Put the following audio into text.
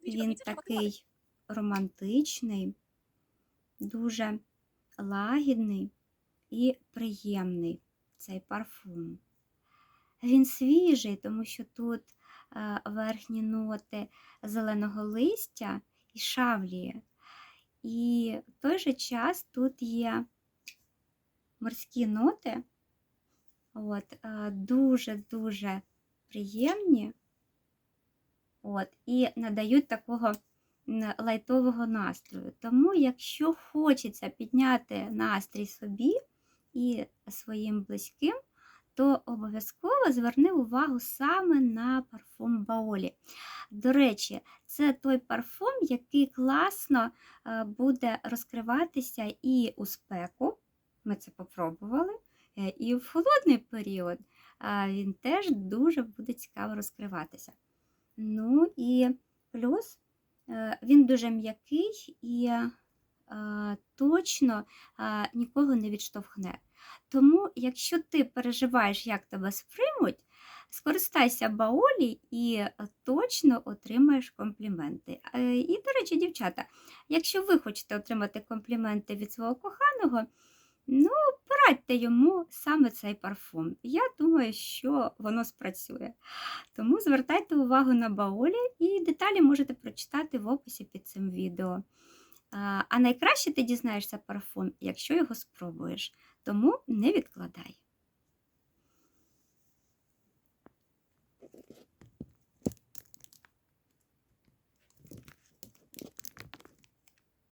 Він такий романтичний, дуже лагідний і приємний цей парфум. Він свіжий, тому що тут е, верхні ноти зеленого листя і шавлії. І в той же час тут є морські ноти. От, дуже-дуже приємні. От, і надають такого лайтового настрою. Тому, якщо хочеться підняти настрій собі і своїм близьким, то обов'язково зверни увагу саме на парфум Баолі. До речі, це той парфум, який класно е, буде розкриватися і у спеку. Ми це попробували. е, І в холодний період він теж дуже буде цікаво розкриватися. Ну і плюс е, він дуже м'який і е, точно е, нікого не відштовхне. Тому, якщо ти переживаєш, як тебе сприймуть, скористайся баолі і точно отримаєш компліменти. І, до речі, дівчата, якщо ви хочете отримати компліменти від свого коханого, ну, порадьте йому саме цей парфум. Я думаю, що воно спрацює. Тому звертайте увагу на баолі і деталі можете прочитати в описі під цим відео. А найкраще ти дізнаєшся парфум, якщо його спробуєш. Тому не відкладай.